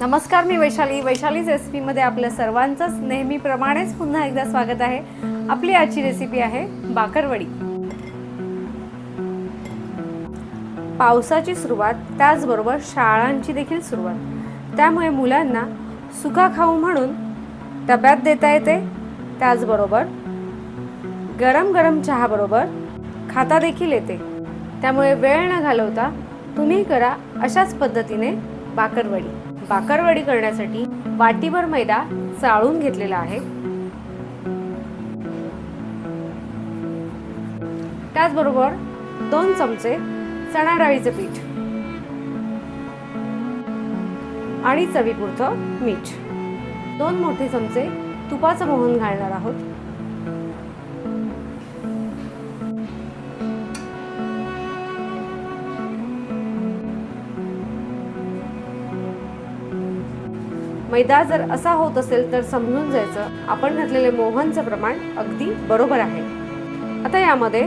नमस्कार मी वैशाली. वैशालीज रेसिपीमध्ये आपल्या सर्वांचंच नेहमीप्रमाणेच पुन्हा एकदा स्वागत आहे. आपली आजची रेसिपी आहे बाकरवडी. पावसाची सुरुवात त्याचबरोबर शाळांची देखील सुरुवात. त्यामुळे मुलांना सुका खाऊ म्हणून डब्यात देता येते. त्याचबरोबर गरम गरम चहाबरोबर खाता देखील येते. त्यामुळे वेळ न घालवता तुम्ही करा अशाच पद्धतीने बाकरवडी. बाकरवडी करण्यासाठी वाटीभर मैदा चाळून घेतलेला आहे. त्याचबरोबर दोन चमचे चणा डाळीचे पीठ आणि चवीपुरतं मीठ. दोन मोठे चमचे तुपाचं मोहन घालणार आहोत. मैदा जर असा होत असेल तर समजून जायचं. आपण घातलेले मोहनचं प्रमाण अगदी बरोबर आहे. आता यामध्ये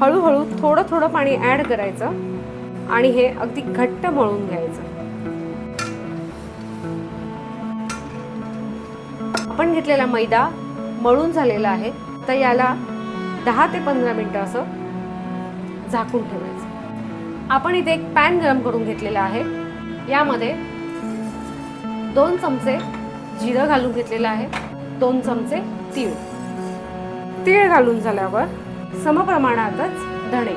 हळूहळू थोडं थोडं पाणी ॲड करायचं आणि हे अगदी घट्ट मळून घ्यायचं. आपण घेतलेला मैदा मळून झालेला आहे. तर याला दहा ते पंधरा मिनटं असं झाकून ठेवायचं. आपण इथे एक पॅन गरम करून घेतलेला आहे. यामध्ये दोन चमचे जिरं घालून घेतलेलं आहे. दोन चमचे तीळ. तीळ घालून झाल्यावर समप्रमाणातच धणे.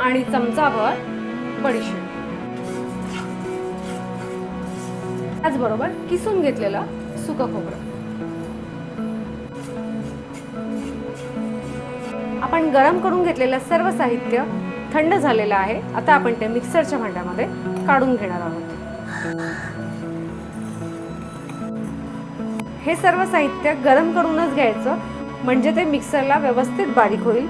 आणि चमचाभर बडीशेप. त्याचबरोबर किसून घेतलेलं सुकं खोबरं. आपण गरम करून घेतलेलं सर्व साहित्य थंड झालेलं आहे. आता आपण ते मिक्सरच्या भांड्यामध्ये काढून घेणार आहोत. हे सर्व साहित्य गरम करूनच घ्यायचं. म्हणजे ते मिक्सरला व्यवस्थित बारीक होईल.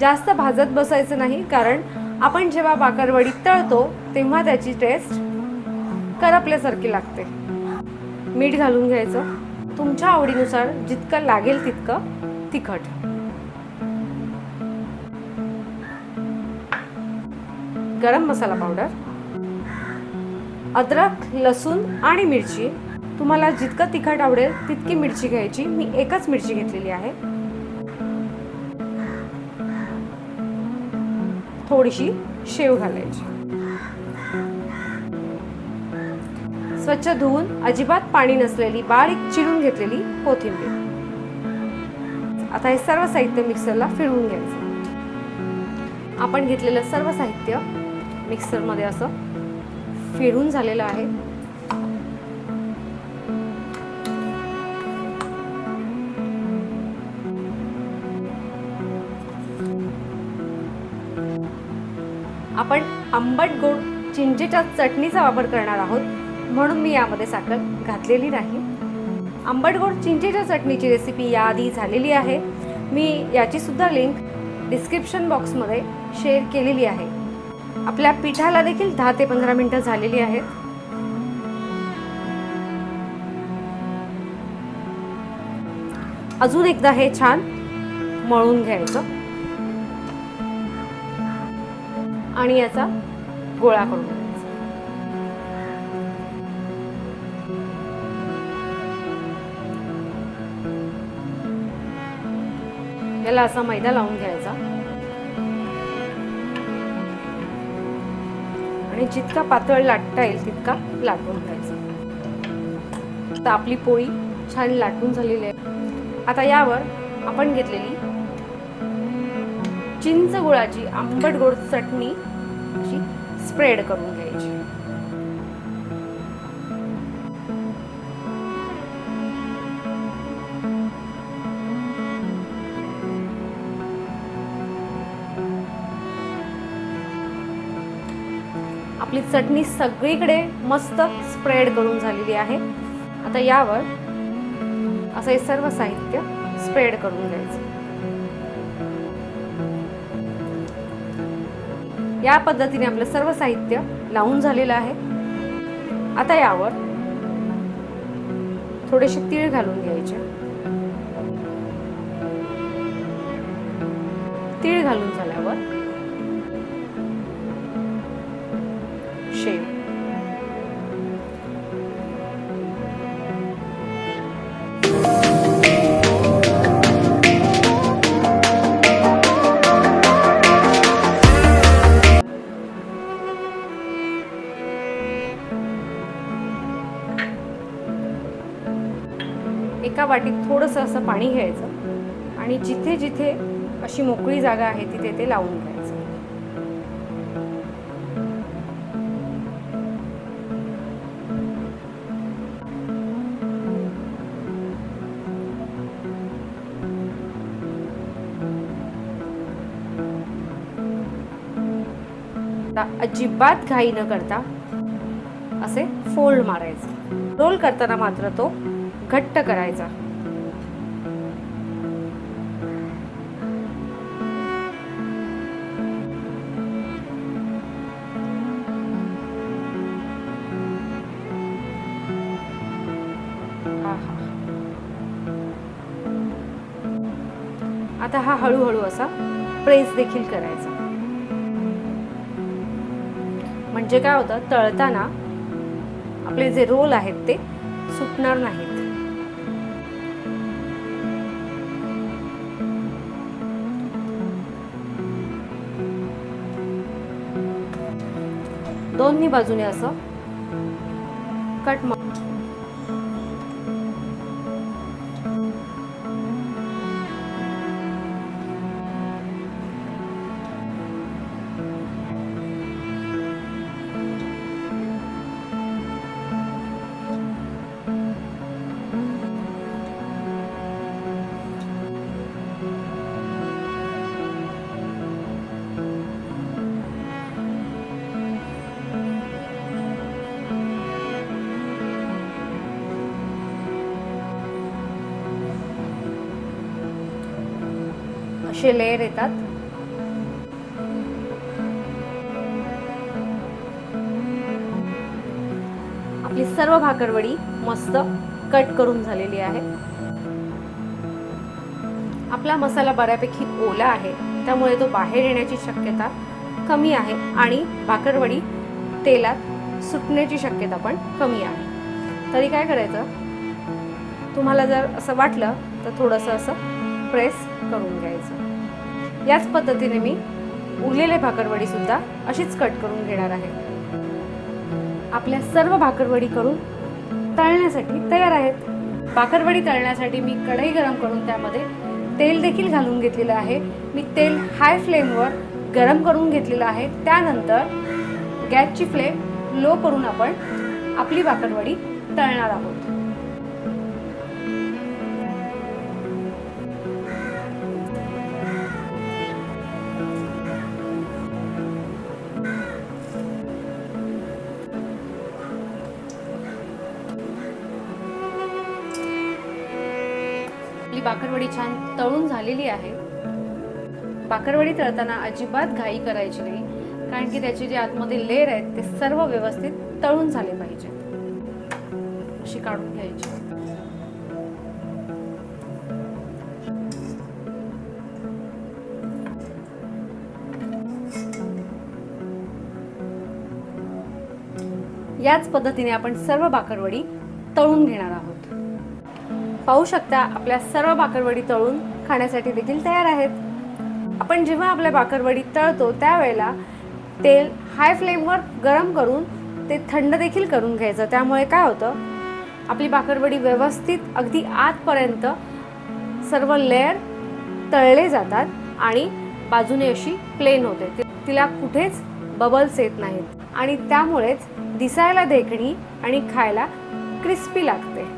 जास्त भाजत बसायचं नाही कारण आपण जेव्हा बाकरवडी तळतो तेव्हा त्याची टेस्ट करपल्यासारखी लागते. मीठ घालून घ्यायचं. तुमच्या आवडीनुसार जितकं लागेल तितकं तिखट. गरम मसाला पावडर अद्रक लसूण आणि मिरची. तुम्हाला जितकं तिखट आवडेल तितकी मिरची घ्यायची. मी एकच मिरची घेतलेली आहे. थोडीशी शेव घालायची. स्वच्छ धुवून अजिबात पाणी नसलेली बारीक चिरून घेतलेली कोथिंबीर. आता हे सर्व साहित्य मिक्सरला फिरवून घ्यायचं. आपण घेतलेलं सर्व साहित्य मिक्सरमध्ये असं फिरून झालेलं आहे. आपण आंबट गोड चिंचेच्या चटणीचा वापर करणार आहोत म्हणून मी यामध्ये साखर घातलेली नाही. आंबट गोड चिंचेच्या चटणीची रेसिपी याआधी झालेली आहे. मी याची सुद्धा लिंक डिस्क्रिप्शन बॉक्समध्ये शेअर केलेली आहे. आपल्या पिठाला देखील दहा ते पंधरा मिनटं झालेली आहेत. अजून एकदा हे छान मळून घ्यायचं. आणि याचा गोळा करून घ्यायचा. याला असा मैदा लावून घ्यायचा. आणि जितका पातळ लाटता येईल तितका लाटून घ्यायचा. आता आपली पोळी छान लाटून झालेली आहे. आता यावर आपण घेतलेली चिंच गुळाची आंबट गोड चटणी अशी स्प्रेड करून आपली चटणी सगळीकडे मस्त स्प्रेड करून झालेली आहे. आता यावर असं हे सर्व साहित्य स्प्रेड करून घ्यायचं. या पद्धतीने आपलं सर्व साहित्य लावून झालेलं आहे. आता यावर थोडेसे तीळ घालून घ्यायचे. तीळ घालून झाल्यावर शेव एका वाटीत थोडंसं असं पाणी घ्यायचं आणि जिथे जिथे अशी मोकळी जागा आहे तिथे ते लावून घ्या. आता अजिबात घाई न करता असे फोल्ड मारायचे. रोल करताना मात्र तो घट्ट करायचा. आता हा हळूहळू असा प्रेस देखील करायचा. म्हणजे काय होतं तळताना आपले जे रोल आहेत ते सुटणार नाहीत. दोन्ही बाजूने असं कट असे लेअर येतात. आपली सर्व भाकरवडी मस्त कट करून झालेली आहे. आपला मसाला बऱ्यापैकी ओला आहे त्यामुळे तो बाहेर येण्याची शक्यता कमी आहे आणि भाकरवडी तेलात सुटण्याची शक्यता पण कमी आहे. तरी काय करायचं? तुम्हाला जर असं वाटलं तर थोडंसं असं प्रेस करून घ्यायचं. याच पद्धतीने मी उरलेले भाकरवडी सुद्धा अशीच कट करून घेणार आहे. आपल्या सर्व भाकरवडी करून तळण्यासाठी तयार आहेत. भाकरवडी तळण्यासाठी मी कढई गरम करून त्यामध्ये तेल देखील घालून घेतलेलं आहे. मी तेल हाय फ्लेमवर गरम करून घेतलेलं आहे. त्यानंतर गॅसची फ्लेम लो करून आपण आपली भाकरवडी तळणार आहोत. बाकरवडी छान तळून झालेली आहे. बाकरवडी तळताना अजिबात घाई करायची नाही कारण की त्याचे जे आतमध्ये लेअर आहेत ते सर्व व्यवस्थित तळून झाले पाहिजेत. अशी काढून घ्यायची. याच पद्धतीने आपण सर्व बाकरवडी तळून घेणार आहोत. पाहू शकता आपल्या सर्व बाकरवडी तळून खाण्यासाठी देखील तयार आहेत. आपण जेव्हा आपल्या बाकरवडी तळतो त्यावेळेला तेल हाय फ्लेमवर गरम करून ते थंड देखील करून घ्यायचं. त्यामुळे काय होतं? आपली बाकरवडी व्यवस्थित अगदी आतपर्यंत सर्व लेअर तळले जातात आणि बाजूने अशी प्लेन होते. तिला कुठेच बबल्स येत नाहीत आणि त्यामुळेच दिसायला देखणी आणि खायला क्रिस्पी लागते.